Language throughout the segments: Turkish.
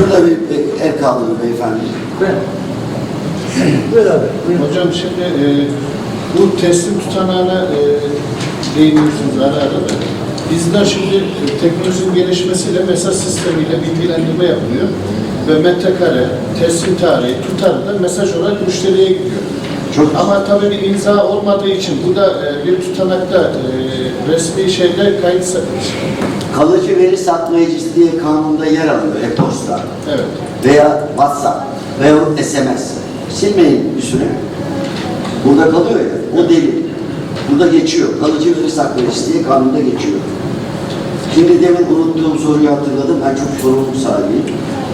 Şurada bir, bir el kaldırın beyefendi. Ben. Buyur abi. Buyur. Hocam şimdi e, bu teslim tutanağına e, değiniyorsunuz ara ara da. Bizler şimdi e, teknolojinin gelişmesiyle mesaj sistemiyle bilgilendirme yapılıyor. Ve metrekare, teslim tarihi, tutarı da mesaj olarak müşteriye gidiyor. Çok Ama tabii bir imza olmadığı için bu da e, bir tutanakta e, resmi şeyde kayıt Kalıcı veri satmayıcısı diye kanunda yer alıyor e-posta Evet. veya WhatsApp veya SMS. Silmeyin üstüne. Burada kalıyor ya, o delil. Burada geçiyor. Kalıcı veri saklayıcısı diye kanunda geçiyor. Şimdi demin unuttuğum soruyu hatırladım. Ben çok sorumluluk sahibiyim.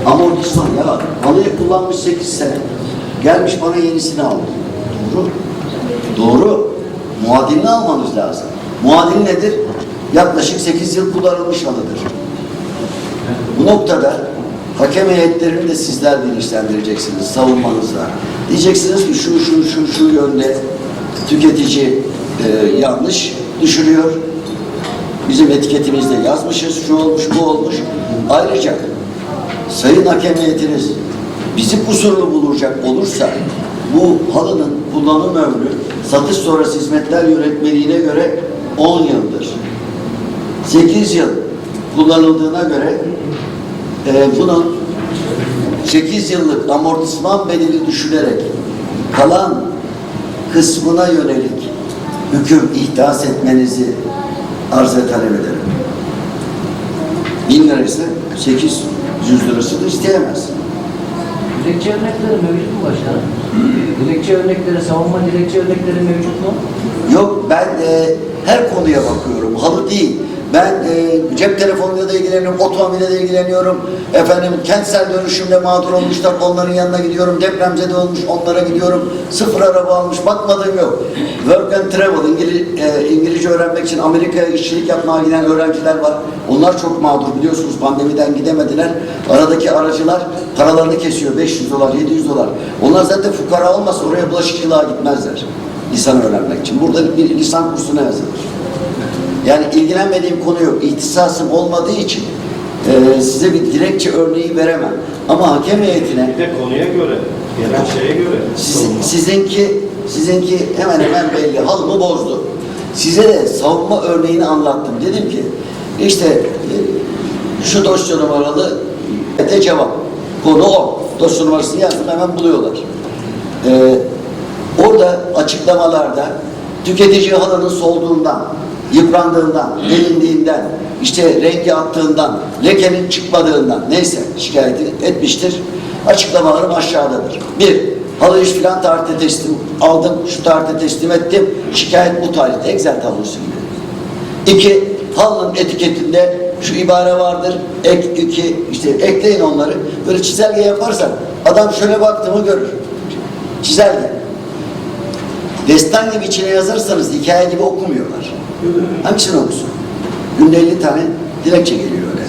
Amortisman ya. Halıyı kullanmış 8 sene. Gelmiş bana yenisini aldı. Doğru. Doğru. Muadilini almanız lazım. Muadil nedir? Yaklaşık 8 yıl kullanılmış halıdır. Bu noktada hakem heyetlerini de sizler bilinçlendireceksiniz savunmanızla. Diyeceksiniz ki şu şu şu şu yönde tüketici e, yanlış düşürüyor. Bizim etiketimizde yazmışız, şu olmuş, bu olmuş. Ayrıca sayın hakem heyetiniz bizi kusurlu bulacak olursa bu halının kullanım ömrü satış sonrası hizmetler yönetmeliğine göre 10 yıldır. 8 yıl kullanıldığına göre e, bunun 8 yıllık amortisman bedeli düşülerek kalan kısmına yönelik hüküm ihdas etmenizi arz talep ederim. 1000 lira ise 800 lirası da isteyemez. Dilekçe örnekleri mevcut mu başkanım? Dilekçe örnekleri, savunma dilekçe örnekleri mevcut mu? Yok ben e, her konuya bakıyorum. Halı değil. Ben e, cep telefonuyla da ilgileniyorum, otomobile de ilgileniyorum. Efendim kentsel dönüşümde mağdur olmuşlar, onların yanına gidiyorum. Depremzede olmuş, onlara gidiyorum. Sıfır araba almış, bakmadığım yok. Work and travel, İngiliz, e, İngilizce öğrenmek için Amerika'ya işçilik yapmaya giden öğrenciler var. Onlar çok mağdur biliyorsunuz pandemiden gidemediler. Aradaki aracılar paralarını kesiyor. 500 dolar, 700 dolar. Onlar zaten fukara olmasa oraya bulaşıkçılığa gitmezler. Lisan öğrenmek için. Burada bir lisan kursuna yazılır. Yani ilgilenmediğim konu yok. İhtisasım olmadığı için e, size bir dilekçe örneği veremem. Ama hakem heyetine Bir de konuya göre, gelen şeye göre. sizin, sizinki sizinki hemen hemen belli. Halımı bozdu. Size de savunma örneğini anlattım. Dedim ki işte e, şu dosya numaralı de cevap. Konu o. Dosya numarasını yazdım hemen buluyorlar. E, orada açıklamalarda tüketici halının solduğundan, yıprandığından, delindiğinden, işte rengi attığından, lekenin çıkmadığından neyse şikayeti etmiştir. Açıklamalarım aşağıdadır. Bir, halı iş filan tarihte teslim aldım, şu tarihte teslim ettim, şikayet bu tarihte Excel tablosu gibi. İki, halının etiketinde şu ibare vardır, ek iki, işte ekleyin onları. Böyle çizelge yaparsan adam şöyle baktı mı görür. Çizelge. Destan gibi içine yazarsanız hikaye gibi okumuyorlar. Hangisini okusun? Günde 50 tane dilekçe geliyor öyle.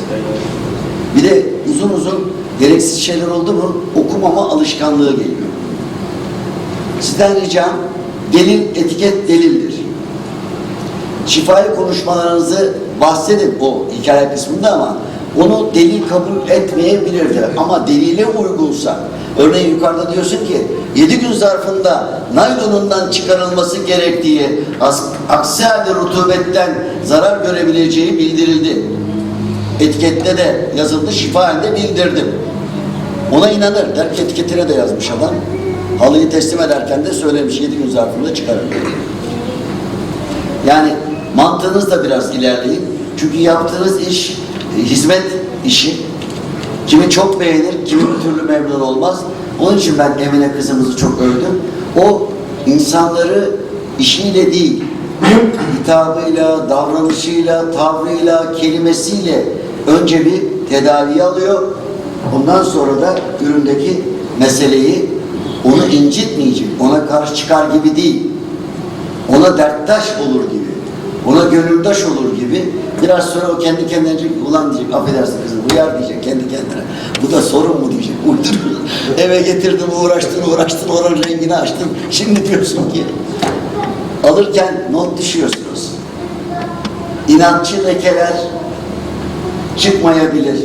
Bir de uzun uzun gereksiz şeyler oldu mu okumama alışkanlığı geliyor. Sizden ricam delil, etiket delildir. Şifai konuşmalarınızı bahsedin o hikaye kısmında ama onu delil kabul etmeyebilirler. Ama delile uygunsa, örneğin yukarıda diyorsun ki 7 gün zarfında naylonundan çıkarılması gerektiği, aksi halde rutubetten zarar görebileceği bildirildi. Etikette de yazıldı, şifa halinde bildirdim. Ona inanır. Der ki etiketine de yazmış adam. Halıyı teslim ederken de söylemiş 7 gün zarfında çıkarır. Yani mantığınız da biraz ilerleyin. Çünkü yaptığınız iş hizmet işi. Kimi çok beğenir, kimi bir türlü memnun olmaz. Onun için ben Emine kızımızı çok övdüm. O insanları işiyle değil, hitabıyla, davranışıyla, tavrıyla, kelimesiyle önce bir tedavi alıyor. Ondan sonra da üründeki meseleyi onu incitmeyecek, ona karşı çıkar gibi değil ona derttaş olur gibi, ona gönüldaş olur gibi biraz sonra o kendi kendine diyecek, ulan diyecek, affedersin kızım, uyar diyecek kendi kendine. Bu da sorun mu diyecek, uydur. Eve getirdim, uğraştın, uğraştın, oranın rengini açtın. Şimdi diyorsun ki, alırken not düşüyorsunuz. İnatçı lekeler çıkmayabilir.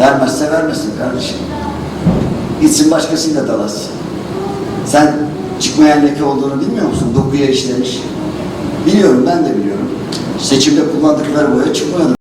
Vermezse vermesin kardeşim. Gitsin başkasıyla dalasın. Sen çıkmayan leke olduğunu bilmiyor musun? Dokuya işlemiş. Biliyorum ben de biliyorum. Seçimde kullandıkları boya çıkmıyor.